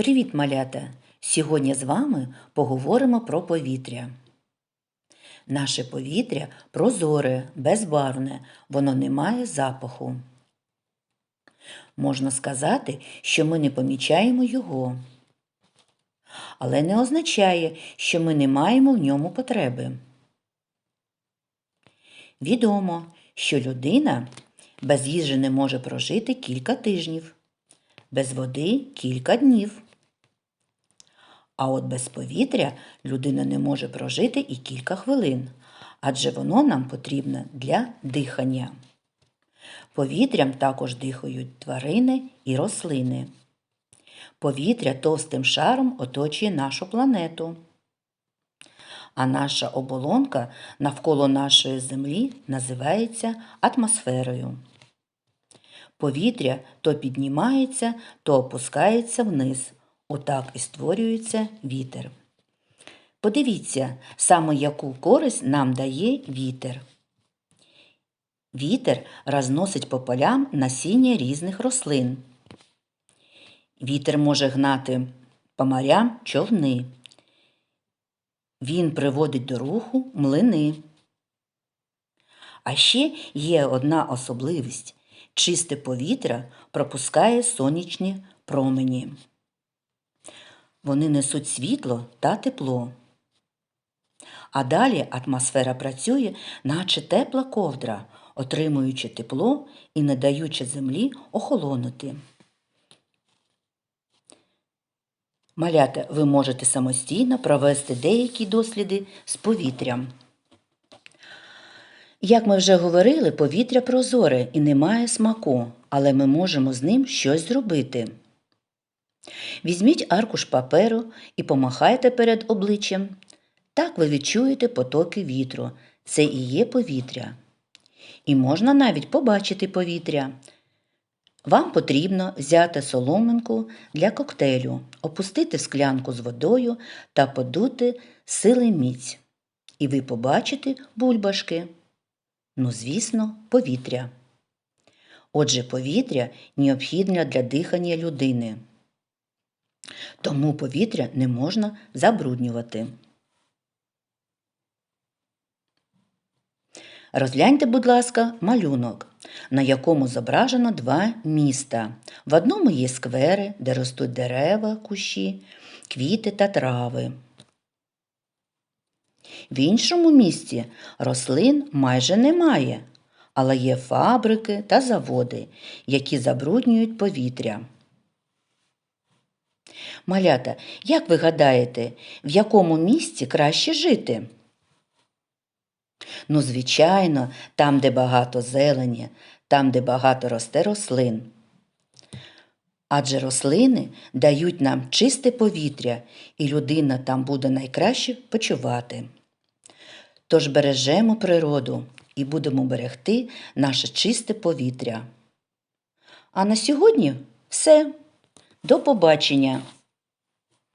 Привіт, малята! Сьогодні з вами поговоримо про повітря. Наше повітря прозоре, безбарвне, воно не має запаху. Можна сказати, що ми не помічаємо його. Але не означає, що ми не маємо в ньому потреби. Відомо, що людина без їжі не може прожити кілька тижнів, без води кілька днів. А от без повітря людина не може прожити і кілька хвилин, адже воно нам потрібне для дихання. Повітрям також дихають тварини і рослини. Повітря товстим шаром оточує нашу планету. А наша оболонка навколо нашої Землі називається атмосферою. Повітря то піднімається, то опускається вниз. Отак і створюється вітер. Подивіться, саме яку користь нам дає вітер. Вітер розносить по полям насіння різних рослин. Вітер може гнати по морям човни. Він приводить до руху млини. А ще є одна особливість чисте повітря пропускає сонячні промені. Вони несуть світло та тепло. А далі атмосфера працює, наче тепла ковдра, отримуючи тепло і не даючи землі охолонути. Малята, ви можете самостійно провести деякі досліди з повітрям. Як ми вже говорили, повітря прозоре і не має смаку, але ми можемо з ним щось зробити. Візьміть аркуш паперу і помахайте перед обличчям. Так ви відчуєте потоки вітру. Це і є повітря. І можна навіть побачити повітря. Вам потрібно взяти соломинку для коктейлю, опустити в склянку з водою та подути сили міць. І ви побачите бульбашки. Ну, звісно, повітря. Отже, повітря необхідне для дихання людини. Тому повітря не можна забруднювати. Розгляньте, будь ласка, малюнок, на якому зображено два міста. В одному є сквери, де ростуть дерева, кущі, квіти та трави. В іншому місті рослин майже немає, але є фабрики та заводи, які забруднюють повітря. Малята, як ви гадаєте, в якому місці краще жити? Ну, звичайно, там, де багато зелені, там, де багато росте рослин. Адже рослини дають нам чисте повітря, і людина там буде найкраще почувати. Тож бережемо природу і будемо берегти наше чисте повітря. А на сьогодні все. До побачення!